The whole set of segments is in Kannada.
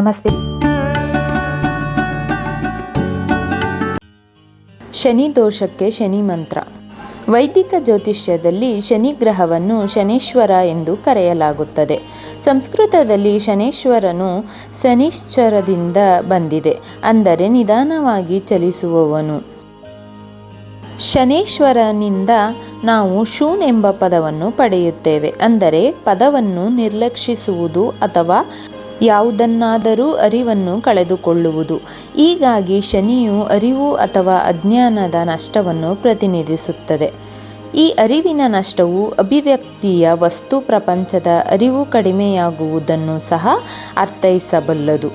ನಮಸ್ತೆ. ಶನಿ ದೋಷಕ್ಕೆ ಶನಿ ಮಂತ್ರ. ವೈದಿಕ ಜ್ಯೋತಿಷ್ಯದಲ್ಲಿ ಶನಿ ಗ್ರಹವನ್ನು ಶನೀಶ್ವರ ಎಂದು ಕರೆಯಲಾಗುತ್ತದೆ. ಸಂಸ್ಕೃತದಲ್ಲಿ ಶನೇಶ್ವರನು ಶನಿಶ್ಚರದಿಂದ ಬಂದಿದೆ. ಅಂದರೆ ನಿಧಾನವಾಗಿ ಚಲಿಸುವವನು. ಶನೇಶ್ವರನಿಂದ ನಾವು ಶೂನ್ ಎಂಬ ಪದವನ್ನು ಪಡೆಯುತ್ತೇವೆ. ಅಂದರೆ ಪದವನ್ನು ನಿರ್ಲಕ್ಷಿಸುವುದು ಅಥವಾ ಯಾವುದನ್ನಾದರೂ ಅರಿವನ್ನು ಕಳೆದುಕೊಳ್ಳುವುದು. ಹೀಗಾಗಿ ಶನಿಯು ಅರಿವು ಅಥವಾ ಅಜ್ಞಾನದ ನಷ್ಟವನ್ನು ಪ್ರತಿನಿಧಿಸುತ್ತದೆ. ಈ ಅರಿವಿನ ನಷ್ಟವು ಅಭಿವ್ಯಕ್ತಿಯ ವಸ್ತು ಪ್ರಪಂಚದ ಅರಿವು ಕಡಿಮೆಯಾಗುವುದನ್ನು ಸಹ ಅರ್ಥೈಸಬಲ್ಲದು.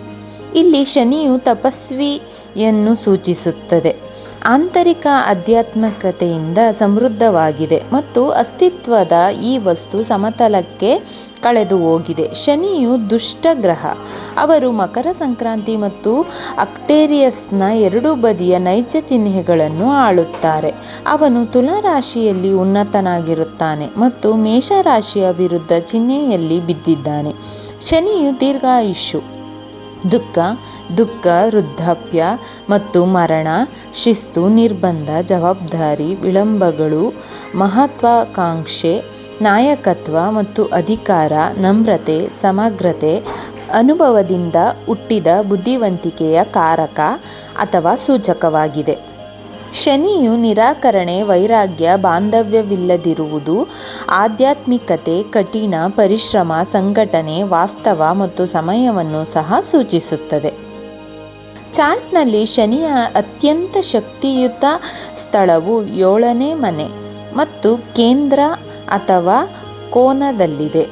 ಇಲ್ಲಿ ಶನಿಯು ತಪಸ್ವಿಯನ್ನು ಸೂಚಿಸುತ್ತದೆ. ಆಂತರಿಕ ಆಧ್ಯಾತ್ಮಿಕತೆಯಿಂದ ಸಮೃದ್ಧವಾಗಿದೆ ಮತ್ತು ಅಸ್ತಿತ್ವದ ಈ ವಸ್ತು ಸಮತಲಕ್ಕೆ ಕಳೆದು ಹೋಗಿದೆ. ಶನಿಯು ದುಷ್ಟ ಗ್ರಹ. ಅವರು ಮಕರ ಸಂಕ್ರಾಂತಿ ಮತ್ತು ಅಕ್ಟೇರಿಯಸ್ನ ಎರಡೂ ಬದಿಯ ನೈಜ ಚಿಹ್ನೆಗಳನ್ನು ಆಳುತ್ತಾರೆ. ಅವನು ತುಲಾ ರಾಶಿಯಲ್ಲಿ ಉನ್ನತನಾಗಿರುತ್ತಾನೆ ಮತ್ತು ಮೇಷರಾಶಿಯ ವಿರುದ್ಧ ಚಿಹ್ನೆಯಲ್ಲಿ ಬಿದ್ದಿದ್ದಾನೆ. ಶನಿಯು ದೀರ್ಘಾಯುಷ್ಯು. ದುಃಖ ದುಃಖ, ವೃದ್ಧಾಪ್ಯ ಮತ್ತು ಮರಣ, ಶಿಸ್ತು, ನಿರ್ಬಂಧ, ಜವಾಬ್ದಾರಿ, ವಿಳಂಬಗಳು, ಮಹತ್ವಾಕಾಂಕ್ಷೆ, ನಾಯಕತ್ವ ಮತ್ತು ಅಧಿಕಾರ, ನಮ್ರತೆ, ಸಮಗ್ರತೆ, ಅನುಭವದಿಂದ ಹುಟ್ಟಿದ ಬುದ್ಧಿವಂತಿಕೆಯ ಕಾರಕ ಅಥವಾ ಸೂಚಕವಾಗಿದೆ. ಶನಿಯು ನಿರಾಕರಣೆ, ವೈರಾಗ್ಯ, ಬಾಂಧವ್ಯವಿಲ್ಲದಿರುವುದು, ಆಧ್ಯಾತ್ಮಿಕತೆ, ಕಠಿಣ ಪರಿಶ್ರಮ, ಸಂಘಟನೆ, ವಾಸ್ತವ ಮತ್ತು ಸಮಯವನ್ನು ಸಹ ಸೂಚಿಸುತ್ತದೆ. ಚಾರ್ಟ್ನಲ್ಲಿ ಶನಿಯ ಅತ್ಯಂತ ಶಕ್ತಿಯುತ ಸ್ಥಳವು ಏಳನೇ ಮನೆ ಮತ್ತು ಕೇಂದ್ರ ಅಥವಾ ಕೋನದಲ್ಲಿದೆ.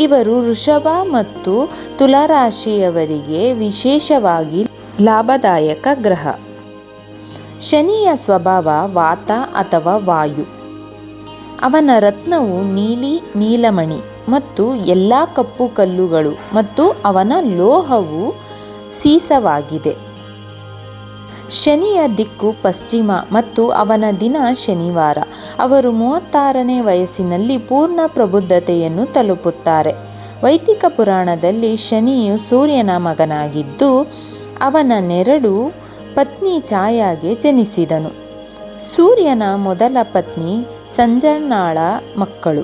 ಇವರು ವೃಷಭ ಮತ್ತು ತುಲಾರಾಶಿಯವರಿಗೆ ವಿಶೇಷವಾಗಿ ಲಾಭದಾಯಕ ಗ್ರಹ. ಶನಿಯ ಸ್ವಭಾವ ವಾತ ಅಥವಾ ವಾಯು. ಅವನ ರತ್ನವು ನೀಲಿ, ನೀಲಮಣಿ ಮತ್ತು ಎಲ್ಲ ಕಪ್ಪು ಕಲ್ಲುಗಳು ಮತ್ತು ಅವನ ಲೋಹವು ಸೀಸವಾಗಿದೆ. ಶನಿಯ ದಿಕ್ಕು ಪಶ್ಚಿಮ ಮತ್ತು ಅವನ ದಿನ ಶನಿವಾರ. ಅವರು ಮೂವತ್ತಾರನೇ ವಯಸ್ಸಿನಲ್ಲಿ ಪೂರ್ಣ ಪ್ರಬುದ್ಧತೆಯನ್ನು ತಲುಪುತ್ತಾರೆ. ವೈದಿಕ ಪುರಾಣದಲ್ಲಿ ಶನಿಯು ಸೂರ್ಯನ ಮಗನಾಗಿದ್ದು, ಅವನ ನೆರಳು ಪತ್ನಿ ಛಾಯಾಗೆ ಜನಿಸಿದನು. ಸೂರ್ಯನ ಮೊದಲ ಪತ್ನಿ ಸಂಜಣ್ಣಾಳ ಮಕ್ಕಳು.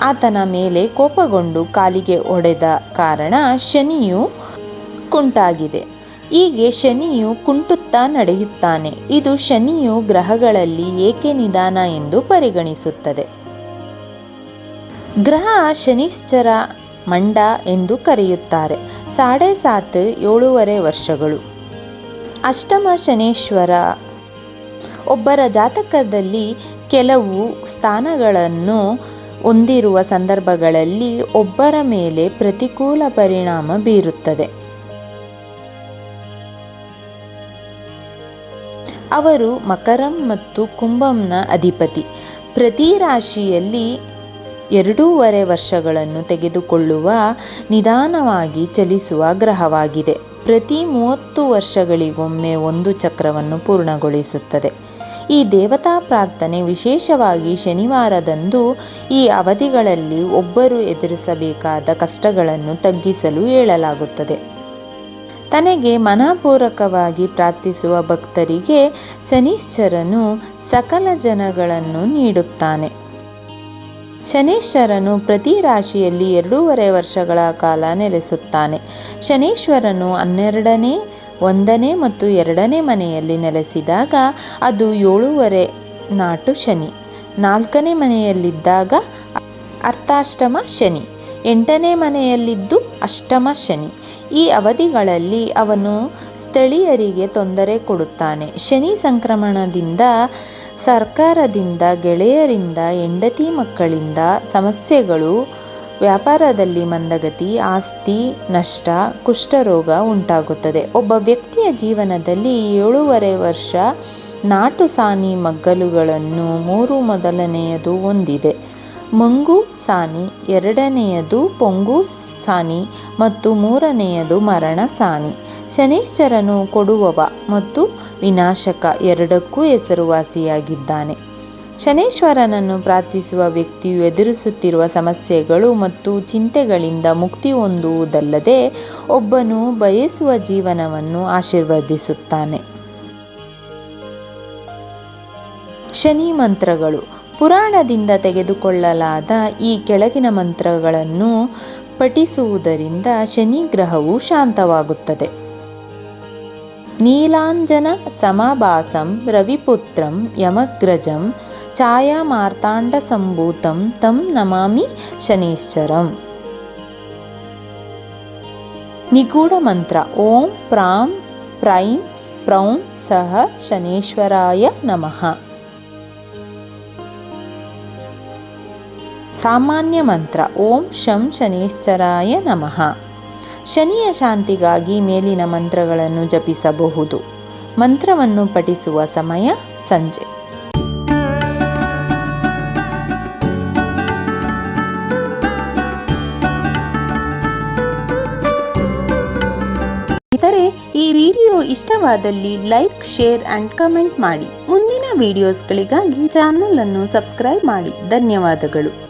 ಆತನ ಮೇಲೆ ಕೋಪಗೊಂಡು ಕಾಲಿಗೆ ಒಡೆದ ಕಾರಣ ಶನಿಯು ಕುಂಟಾಗಿದೆ. ಹೀಗೆ ಶನಿಯು ಕುಂಟುತ್ತಾ ನಡೆಯುತ್ತಾನೆ. ಇದು ಶನಿಯು ಗ್ರಹಗಳಲ್ಲಿ ಏಕೆ ನಿಧಾನ ಎಂದು ಪರಿಗಣಿಸುತ್ತದೆ. ಗ್ರಹ ಶನಿಶ್ಚರ ಮಂಡ ಎಂದು ಕರೆಯುತ್ತಾರೆ. ಸಾಡೆ ಸಾತ್ ಏಳೂವರೆ ವರ್ಷಗಳು. ಅಷ್ಟಮ ಶನೇಶ್ವರ ಒಬ್ಬರ ಜಾತಕದಲ್ಲಿ ಕೆಲವು ಸ್ಥಾನಗಳನ್ನು ಹೊಂದಿರುವ ಸಂದರ್ಭಗಳಲ್ಲಿ ಒಬ್ಬರ ಮೇಲೆ ಪ್ರತಿಕೂಲ ಪರಿಣಾಮ ಬೀರುತ್ತದೆ. ಅವರು ಮಕರಂ ಮತ್ತು ಕುಂಭಂನ ಅಧಿಪತಿ. ಪ್ರತಿ ರಾಶಿಯಲ್ಲಿ ಎರಡೂವರೆ ವರ್ಷಗಳನ್ನು ತೆಗೆದುಕೊಳ್ಳುವ ನಿಧಾನವಾಗಿ ಚಲಿಸುವ ಗ್ರಹವಾಗಿದೆ. ಪ್ರತಿ ಮೂವತ್ತು ವರ್ಷಗಳಿಗೊಮ್ಮೆ ಒಂದು ಚಕ್ರವನ್ನು ಪೂರ್ಣಗೊಳಿಸುತ್ತದೆ. ಈ ದೇವತಾ ಪ್ರಾರ್ಥನೆ ವಿಶೇಷವಾಗಿ ಶನಿವಾರದಂದು ಈ ಅವಧಿಗಳಲ್ಲಿ ಒಬ್ಬರು ಎದುರಿಸಬೇಕಾದ ಕಷ್ಟಗಳನ್ನು ತಗ್ಗಿಸಲು ಹೇಳಲಾಗುತ್ತದೆ ತನಗೆ ಮನಪೂರಕವಾಗಿ ಪ್ರಾರ್ಥಿಸುವ ಭಕ್ತರಿಗೆ ಶನಿಶ್ಚರನು ಸಕಲ ಜನಗಳನ್ನು ನೀಡುತ್ತಾನೆ. ಶನೇಶ್ವರನು ಪ್ರತಿ ರಾಶಿಯಲ್ಲಿ ಎರಡೂವರೆ ವರ್ಷಗಳ ಕಾಲ ನೆಲೆಸುತ್ತಾನೆ. ಶನೇಶ್ವರನು ಹನ್ನೆರಡನೇ, ಒಂದನೇ ಮತ್ತು ಎರಡನೇ ಮನೆಯಲ್ಲಿ ನೆಲೆಸಿದಾಗ ಅದು ಏಳೂವರೆ ನಾಟು ಶನಿ. ನಾಲ್ಕನೇ ಮನೆಯಲ್ಲಿದ್ದಾಗ ಅರ್ಥಾಷ್ಟಮ ಶನಿ. ಎಂಟನೇ ಮನೆಯಲ್ಲಿದ್ದು ಅಷ್ಟಮ ಶನಿ. ಈ ಅವಧಿಗಳಲ್ಲಿ ಅವನು ಸ್ಥಳೀಯರಿಗೆ ತೊಂದರೆ ಕೊಡುತ್ತಾನೆ. ಶನಿ ಸಂಕ್ರಮಣದಿಂದ, ಸರ್ಕಾರದಿಂದ, ಗೆಳೆಯರಿಂದ, ಹೆಂಡತಿ ಮಕ್ಕಳಿಂದ ಸಮಸ್ಯೆಗಳು, ವ್ಯಾಪಾರದಲ್ಲಿ ಮಂದಗತಿ, ಆಸ್ತಿ ನಷ್ಟ, ಕುಷ್ಠರೋಗ ಉಂಟಾಗುತ್ತದೆ. ಒಬ್ಬ ವ್ಯಕ್ತಿಯ ಜೀವನದಲ್ಲಿ ಏಳೂವರೆ ವರ್ಷ ನಾಟು ಸಾನಿ ಮಗ್ಗಲುಗಳನ್ನು ಮೂರು ಮೊದಲನೆಯದು ಹೊಂದಿದೆ. ಮಂಗು ಸಾನಿ, ಎರಡನೆಯದು ಪೊಂಗು ಸಾನಿ ಮತ್ತು ಮೂರನೆಯದು ಮರಣ ಸಾನಿ. ಶನೀಶ್ವರನು ಕೊಡುವವ ಮತ್ತು ವಿನಾಶಕ ಎರಡಕ್ಕೂ ಹೆಸರುವಾಸಿಯಾಗಿದ್ದಾನೆ. ಶನೇಶ್ವರನನ್ನು ಪ್ರಾರ್ಥಿಸುವ ವ್ಯಕ್ತಿಯು ಎದುರಿಸುತ್ತಿರುವ ಸಮಸ್ಯೆಗಳು ಮತ್ತು ಚಿಂತೆಗಳಿಂದ ಮುಕ್ತಿ ಹೊಂದುವುದಲ್ಲದೆ ಒಬ್ಬನು ಬಯಸುವ ಜೀವನವನ್ನು ಆಶೀರ್ವದಿಸುತ್ತಾನೆ. ಶನಿ ಮಂತ್ರಗಳು. ಪುರಾಣದಿಂದ ತೆಗೆದುಕೊಳ್ಳಲಾದ ಈ ಕೆಳಗಿನ ಮಂತ್ರಗಳನ್ನು ಪಠಿಸುವುದರಿಂದ ಶನಿ ಗ್ರಹವು ಶಾಂತವಾಗುತ್ತದೆ. ನೀಲಾಂಜನ, ಸಮಭಾಸಂ, ರವಿಪುತ್ರಂ, ಯಮಗ್ರಜಂ, ಛಾಯಾಮಾರ್ತಾಂಡ ಸಂಭೂತಂ, ತಂ ನಮಾಮಿ ಶನೀಶ್ಚರಂ. ನಿಗೂಢ ಮಂತ್ರ, ಓಂ ಪ್ರಾಂ ಪ್ರೈಂ ಪ್ರೌಂ ಸಹ ಶನೇಶ್ವರಾಯ ನಮಃ. ಸಾಮಾನ್ಯ ಮಂತ್ರ, ಓಂ ಶಂ ಶನೇಶ್ಚರಾಯ ನಮಃ. ಶನಿಯ ಶಾಂತಿಗಾಗಿ ಮೇಲಿನ ಮಂತ್ರಗಳನ್ನು ಜಪಿಸಬಹುದು. ಮಂತ್ರವನ್ನು ಪಠಿಸುವ ಸಮಯ ಸಂಜೆ. ಇತರೆ ಈ ವಿಡಿಯೋ ಇಷ್ಟವಾದಲ್ಲಿ ಲೈಕ್, ಶೇರ್ ಅಂಡ್ ಕಮೆಂಟ್ ಮಾಡಿ. ಮುಂದಿನ ವಿಡಿಯೋಸ್ಗಳಿಗಾಗಿ ಚಾನಲ್ ಅನ್ನು ಸಬ್ಸ್ಕ್ರೈಬ್ ಮಾಡಿ. ಧನ್ಯವಾದಗಳು.